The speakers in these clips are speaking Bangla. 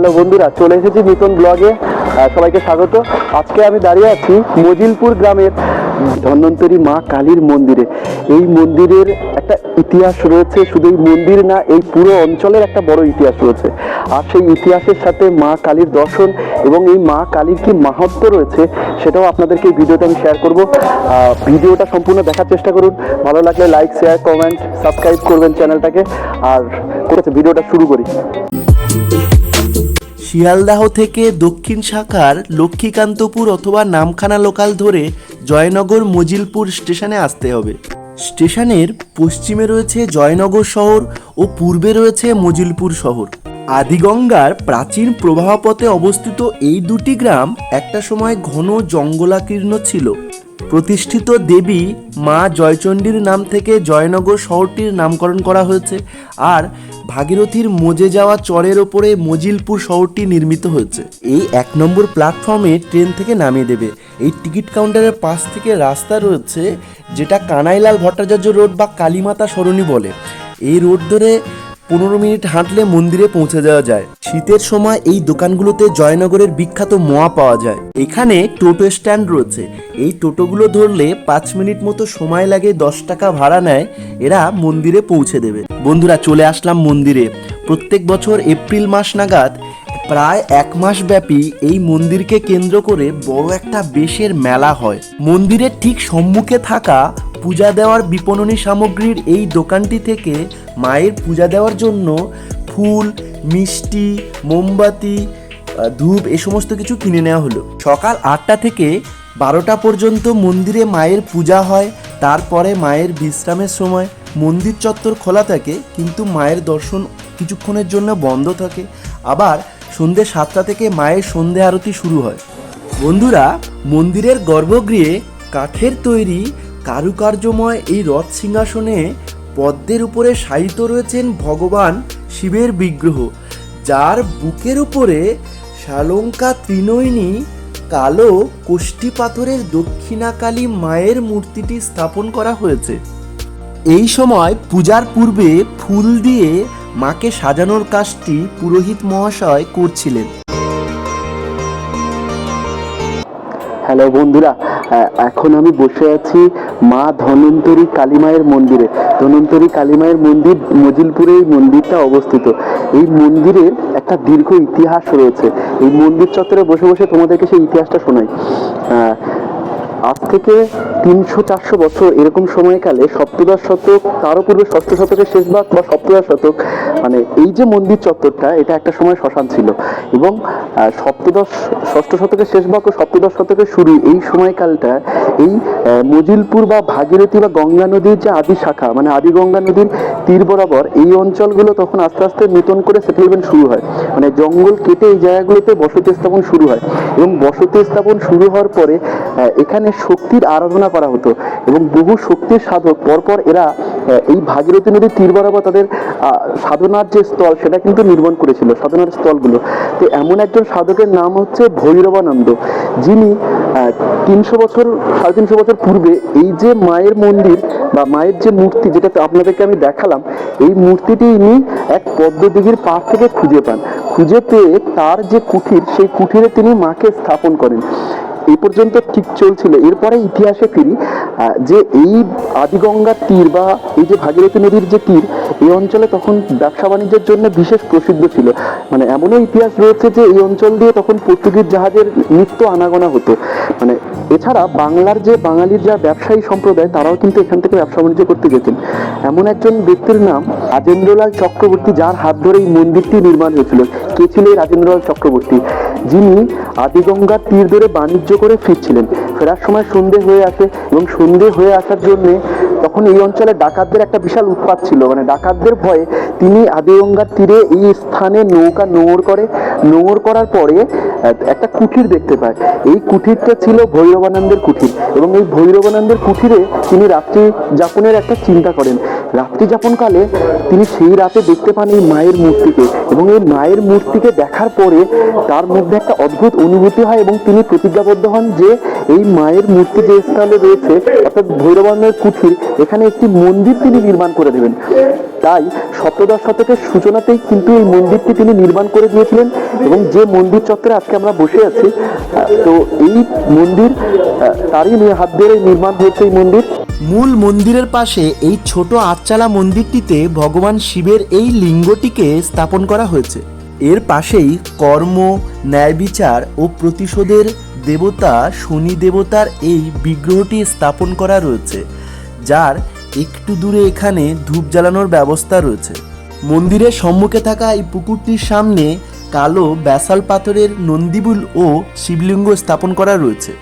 হ্যালো বন্ধুরা, চলে এসেছি নতুন ব্লগে সবাইকে স্বাগত। আজকে আমি দাঁড়িয়ে আছি মজিলপুর গ্রামের ধন্বন্তরী মা কালীর মন্দিরে। এই মন্দিরের একটা ইতিহাস রয়েছে, শুধু এই মন্দির না, এই পুরো অঞ্চলের একটা বড় ইতিহাস রয়েছে। আর সেই ইতিহাসের সাথে মা কালীর দর্শন এবং এই মা কালীর কি মাহাত্ম্য রয়েছে, সেটাও আপনাদেরকে এই ভিডিওতে আমি শেয়ার করব। ভিডিওটা সম্পূর্ণ দেখার চেষ্টা করুন। ভালো লাগলে লাইক শেয়ার কমেন্ট সাবস্ক্রাইব করবেন চ্যানেলটাকে। আর করেছে ভিডিওটা শুরু করি। শিয়ালদাহ থেকে দক্ষিণ শাখার লক্ষ্মীকান্তপুর অথবা নামখানা লোকাল ধরে জয়নগর মজিলপুর স্টেশনে আসতে হবে। স্টেশনের পশ্চিমে রয়েছে জয়নগর শহর ও পূর্বে রয়েছে মজিলপুর শহর। আদিগঙ্গার প্রাচীন প্রবাহপথে অবস্থিত এই দুটি গ্রাম একটা সময় ঘন জঙ্গলাকীর্ণ ছিল। প্রতিষ্ঠিত দেবী মা জয়চণ্ডীর নাম থেকে জয়নগর শহরটির নামকরণ করা হয়েছে আর ভাগীরথীর মজে যাওয়া চরের ওপরে মজিলপুর শহরটি নির্মিত হয়েছে। এই এক নম্বর প্ল্যাটফর্মে ট্রেন থেকে নামিয়ে দেবে। এই টিকিট কাউন্টারের পাশ থেকে রাস্তা রয়েছে যেটা কানাইলাল ভট্টাচার্য রোড বা কালীমাতা সরণি বলে। এই রোড ধরে পনেরো মিনিট হাঁটলে মন্দিরে পৌঁছে যাওয়া যায়। শীতের সময় এই দোকানগুলোতে জয়নগরের বিখ্যাত মোয়া পাওয়া যায়। এখানে টোটো স্ট্যান্ড রয়েছে। এই টোটোগুলো ধরলে পাঁচ মিনিট মতো সময় লাগে, দশ টাকা ভাড়া নেয়, এরা মন্দিরে পৌঁছে দেবে। বন্ধুরা, চলে আসলাম মন্দিরে। প্রত্যেক বছর এপ্রিল মাস নাগাদ প্রায় এক মাস ব্যাপী এই মন্দিরকে কেন্দ্র করে বড় একটা বেশের মেলা হয়। মন্দিরের ঠিক সম্মুখে থাকা পূজা দেওয়ার বিপণনী সামগ্রীর এই দোকানটি থেকে মায়ের পূজা দেওয়ার জন্য ফুল, মিষ্টি, মোমবাতি ধূপ এ সমস্ত কিছু কিনে নেওয়া হলো। সকাল আটটা থেকে বারোটা পর্যন্ত মন্দিরে মায়ের পূজা হয়, তারপরে মায়ের বিশ্রামের সময় মন্দির চত্বর খোলা থাকে, কিন্তু মায়ের দর্শন কিছুক্ষণের জন্য বন্ধ থাকে। আবার সন্ধ্যে সাতটা থেকে মায়ের সন্ধে আরতি শুরু হয়। বন্ধুরা, মন্দিরের গর্ভগৃহে কাঠের তৈরি কারুকার্যময় এই রথ সিংহাসনে পদ্মের উপরে শায়িত রয়েছেন ভগবান শিবের বিগ্রহ, যার বুকের উপরে শালঙ্কা ত্রিনয়নী কালো কোষ্ঠী পাথরের দক্ষিণাকালী মায়ের মূর্তিটি স্থাপন করা হয়েছে। এই সময় পূজার পূর্বে ফুল দিয়ে মাকে সাজানোর কাজটি পুরোহিত মহাশয় করছিলেন। হ্যালো বন্ধুরা এখন আমি বসে আছি মা ধন্বন্তরী কালীমায়ের মন্দিরে। ধন্বন্তরী কালীমায়ের মন্দির মজিলপুরে এই মন্দিরটা অবস্থিত। এই মন্দিরে একটা দীর্ঘ ইতিহাস রয়েছে। এই মন্দির চত্বরে বসে বসে তোমাদেরকে সেই ইতিহাসটা শোনাই। আজ থেকে তিনশো চারশো বছর এরকম সময়কালে সপ্তদশ শতক তারও পূর্বে ষষ্ঠ শতকের শেষ ভাগ বা সপ্তদশ শতক মানে এই যে মন্দির চত্বরটা, এটা একটা সময় শ্মশান ছিল। এবং সপ্তদশ, ষষ্ঠ শতকের শেষ ভাগ ও সপ্তদশ শতকের শুরু, এই সময়কালটা, এই মজিলপুর বা ভাগীরথী বা গঙ্গা নদীর যে আদি শাখা মানে আদি গঙ্গা নদীর তীর বরাবর, এই অঞ্চলগুলো তখন আস্তে আস্তে নতুন করে সেটেলমেন্ট শুরু হয়। মানে জঙ্গল কেটে এই জায়গাগুলোতে বসতি স্থাপন শুরু হয়। এবং বসতি স্থাপন শুরু হওয়ার পরে এখানে শক্তির আরাধনা করা হতো এবং বহু শক্তির সাধক পরপর এরা এই ভাগীরথী নদীর তীর বরাবর তাদের সাধনার যে স্থল, সেটা কিন্তু নির্মাণ করেছিল, সাধনার স্থলগুলো। তো এমন একজন সাধকের নাম হচ্ছে ভৈরবানন্দ, যিনি তিনশো বছর, সাড়ে তিনশো বছর পূর্বে এই যে মায়ের মন্দির বা মায়ের যে মূর্তি যেটা আপনাদেরকে আমি দেখালাম, এই মূর্তিটি ইনি এক পদ্মদিঘির পাশ থেকে খুঁজে পান। খুঁজে পেয়ে তার যে কুঠির, সেই কুঠিরে তিনি মাকে স্থাপন করেন। এই পর্যন্ত ঠিক চলছিল। এরপরে ইতিহাসে ফিরি। যে এই আদিগঙ্গার তীর বা এই যে ভাগীরথী নদীর যে তীর, এই অঞ্চলে তখন ব্যবসা বাণিজ্যের জন্য বিশেষ প্রসিদ্ধ ছিল। মানে এমনও ইতিহাস রয়েছে যে এই অঞ্চল দিয়ে তখন পর্তুগিজ জাহাজের নিত্য আনাগোনা হতো। মানে এছাড়া বাংলার যে বাঙালির যা ব্যবসায়ী সম্প্রদায়, তারাও কিন্তু এখান থেকে ব্যবসা বাণিজ্য করতে গেছেন। এমন একজন ব্যক্তির নাম রাজেন্দ্রলাল চক্রবর্তী, যার হাত ধরে এই মন্দিরটি নির্মাণ হয়েছিল। কে ছিল এই রাজেন্দ্রলাল চক্রবর্তী? যিনি আদিগঙ্গার তীর ধরে বাণিজ্য করে ফিরছিলেন। ফেরার সময় সন্ধে হয়ে আসে এবং সন্ধে হয়ে আসার জন্যে তখন এই অঞ্চলে ডাকাতদের একটা বিশাল উৎপাত ছিল। মানে ডাকাতদের ভয়ে তিনি আদিগঙ্গার তীরে এই স্থানে নৌকা নোঙর করে নোঙর করার পরে, একটা কুঠির দেখতে পায়। এই কুঠিরটা ছিল ভৈরবানন্দের কুঠির এবং এই ভৈরবানন্দের কুঠিরে তিনি রাত্রি যাপনের একটা চিন্তা করেন। রাত্রি যাপনকালে তিনি সেই রাতে দেখতে পান এই মায়ের মূর্তিকে এবং এই মায়ের মূর্তিকে দেখার পরে তার মধ্যে একটা অদ্ভুত অনুভূতি হয় এবং তিনি প্রতিজ্ঞাবদ্ধ হন যে এই মায়ের মূর্তি যে স্থানে রয়েছে, অর্থাৎ ভৈরবান্নের কুঠির, এখানে একটি মন্দির তিনি নির্মাণ করে দেবেন। তাই সপ্তদশ শতকের সূচনাতেই কিন্তু এই মন্দিরটি তিনি নির্মাণ করে দিয়েছিলেন। এবং যে মন্দির চত্বরে আজকে আমরা বসে আছি তো এই মন্দির তারই হাত ধরে নির্মাণ হয়েছে এই মন্দির। মূল মন্দিরের পাশে এই ছোট আটচালা মন্দিরটিতে ভগবান শিবের এই লিঙ্গটিকে স্থাপন করা হয়েছে। এর পাশেই কর্ম, ন্যায় বিচার ও প্রতিশোধের দেবতা, শনি দেবতার এই বিগ্রহটি স্থাপন করা রয়েছে, যার একটু দূরে এখানে ধূপ জ্বালানোর ব্যবস্থা রয়েছে। মন্দিরের সম্মুখে থাকা এই পুকুরটির সামনে কালো ব্যাসাল পাথরের নন্দীবুল ও শিবলিঙ্গ স্থাপন করা রয়েছে।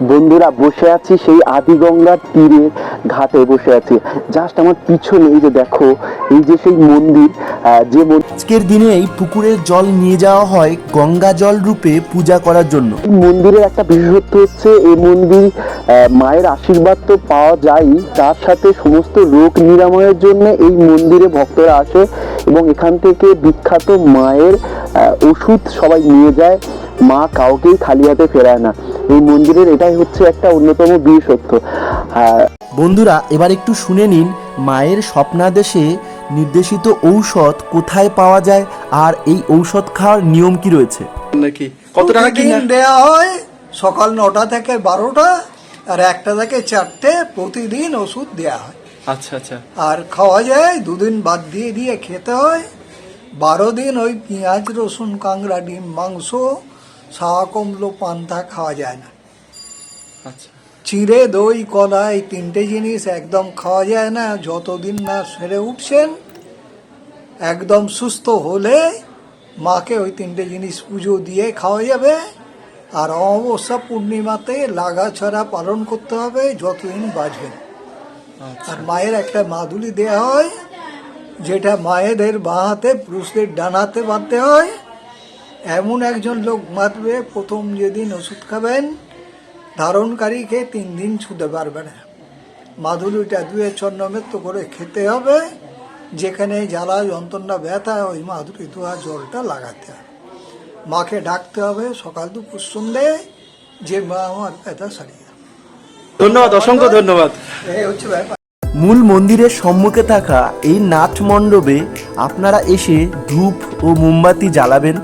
বন্ধুরা বসে আছি সেই আদিগঙ্গার তীরে ঘাটে বসে আছি। জাস্ট আমার পিছনে এই যে দেখো এই যে সেই মন্দির যে আজকের দিনে এই পুকুরের জল নিয়ে যাওয়া হয় গঙ্গা জল রূপে পূজা করার জন্য। এই মন্দিরের একটা বিশেষত্ব হচ্ছে এই মন্দির আহ, মায়ের আশীর্বাদ তো পাওয়া যায়ই। তার সাথে সমস্ত রোগ নিরাময়ের জন্য এই মন্দিরে ভক্তরা আসে এবং এখান থেকে বিখ্যাত মায়ের ওষুধ সবাই নিয়ে যায়। মা কাউকেই খালি হাতে ফেরায় না। এই মন্দিরের এটাই হচ্ছে একটা অন্যতম বিশেষত্ব আহ, বন্ধুরা এবার একটু শুনে নিন মায়ের স্বপ্নাদেশে নির্দেশিত ঔষধ কোথায় পাওয়া যায় আর এই ঔষধ খাওয়ার নিয়ম কি রয়েছে? নাকি? কত টাকা কি প্রতিদিন দেয়া হয় সকাল নটা থেকে বারোটা আর একটা থেকে চারটে প্রতিদিন ওষুধ দেয়া হয়। আচ্ছা আচ্ছা। আর খাওয়া যায় দুদিন বাদ দিয়ে দিয়ে খেতে হয়। বারো দিন ওই পেঁয়াজ রসুন কাঁকড়া ডিম মাংস কমলো পান্তা খাওয়া যায় না আচ্ছা চিড়ে দই কলা এই তিনটে জিনিস একদম খাওয়া যায় না যতদিন না সেরে উঠছেন একদম সুস্থ হলে মাকে ওই তিনটে জিনিস পুজো দিয়ে খাওয়া যাবে আর অমাবস্যা পূর্ণিমাতে লাগাছড়া পালন করতে হবে যতদিন বাঁচবেন আর মায়ের একটা মাদুলি দেয়া হয় যেটা মায়েদের বাঁ হাতে পুরুষদের ডান হাতে বাঁধতে হয় এমন একজন লোক বাঁধবে প্রথম যেদিন ওষুধ খাবেন ধারণকারীকে তিন দিন ছুতে পারবে না। মাদুলিটা দুয়ে চন্নমেত্র করে খেতে হবে যেখানে জ্বালা যন্ত্রণা ব্যথা ওই মাদুলি ধোয়া জলটা লাগাতে হবে। মাকে ডাকতে হবে সকাল দুপুর সন্ধে যে মা আমার ব্যথা সারিয়ে। ধন্যবাদ অসংখ্য ধন্যবাদ। এই হচ্ছে ব্যাপার। মূল মন্দিরের সম্মুখে থাকা এই নাট মণ্ডপে আপনারা এসে ধূপ ও মোমবাতি জ্বালাবেন।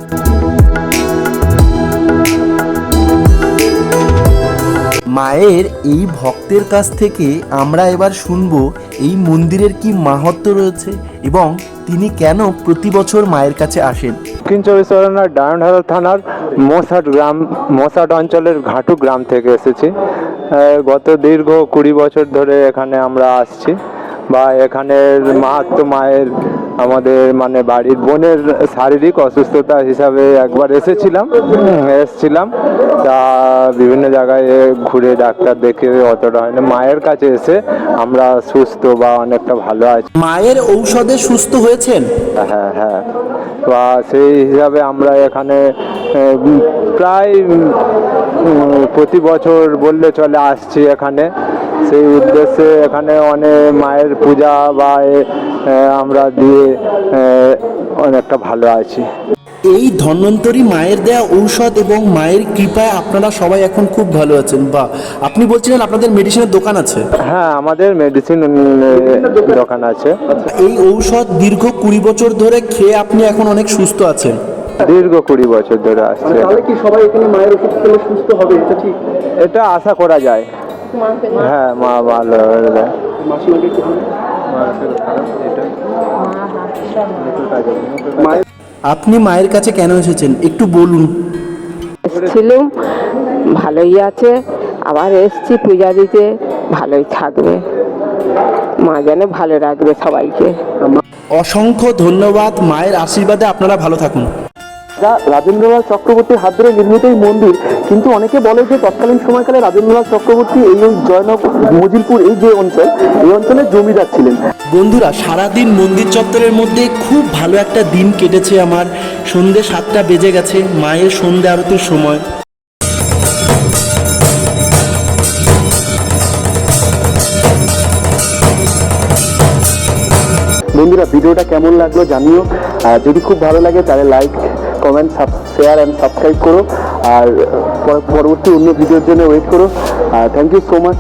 মায়ের এই ভক্তের কাছ থেকে আমরা এবার শুনব এই মন্দিরের কি মাহাত্ম্য রয়েছে এবং তিনি কেন প্রতি বছর মায়ের কাছে আসেন। দক্ষিণ চব্বিশ পরগনার ডায়নহারা থানার মশাট গ্রাম, মশাট অঞ্চলের ঘাটু গ্রাম থেকে এসেছি। গত দীর্ঘ কুড়ি বছর ধরে এখানে আমরা আসছি বা এখানের মাহাত্ম মায়ের আমাদের মানে বাড়ির বোনের শারীরিক অসুস্থতা হিসাবে একবার এসেছিলাম এসেছিলাম। তা বিভিন্ন জায়গায় ঘুরে ডাক্তার দেখে অতটা হয়নি। মায়ের কাছে এসে আমরা সুস্থ বা অনেকটা ভালো আছি। মায়ের ঔষধে সুস্থ হয়েছেন? হ্যাঁ হ্যাঁ। বা সেই হিসাবে আমরা এখানে প্রায় প্রতি বছর বললে চলে আসছি এখানে। সেই উদ্দেশ্যে এখানে অনেক মায়ের পূজা বা আমরা দিয়ে অনেকটা ভালো আছি। এই ধন্বন্তরী মায়ের দেয়া ঔষধ এবং মায়ের কৃপায় আপনারা সবাই এখন খুব ভালো আছেন। বা আপনি বলছিলেন আপনাদের মেডিসিনের দোকান আছে। হ্যাঁ আমাদের মেডিসিন দোকান আছে। এই ঔষধ দীর্ঘ কুড়ি বছর ধরে খেয়ে আপনি এখন অনেক সুস্থ আছেন। দীর্ঘ কুড়ি বছর ধরে আসছে তাহলে কি সবাই এখানে মায়ের ওষুধ খেলে সুস্থ হবে? এটা ঠিক। এটা আশা করা যায়। হ্যাঁ মা ভালো হয়ে যায় আপনি মায়ের কাছে কেন এসেছেন? একটু বলুন। এসছিলুম ভালোই আছে আবার এসছি পূজা দিতে ভালোই থাকবে। মা যেন ভালো রাখবে সবাইকে। অসংখ্য ধন্যবাদ মায়ের আশীর্বাদে আপনারা ভালো থাকুন। যা রাজেন্দ্রলাল চক্রবর্তীর হাত ধরে নির্মিত এই মন্দির কিন্তু অনেকে বলে যে তৎকালীন সময়কালে রাজেন্দ্রলাল চক্রবর্তী এই ওই জয়নগর মজিলপুর এই যে অঞ্চল এই অঞ্চলের জমিদার ছিলেন। বন্ধুরা সারাদিন মন্দির চত্বরের মধ্যে খুব ভালো একটা দিন কেটেছে আমার। সন্ধে সাতটা বেজে গেছে মায়ের সন্ধে আরতির সময়। বন্ধুরা ভিডিওটা কেমন লাগল জানিও। যদি খুব ভালো লাগে তাহলে like comment share and subscribe করো। আর পরবর্তী অন্য ভিডিওর জন্য ওয়েট করো। Thank you so much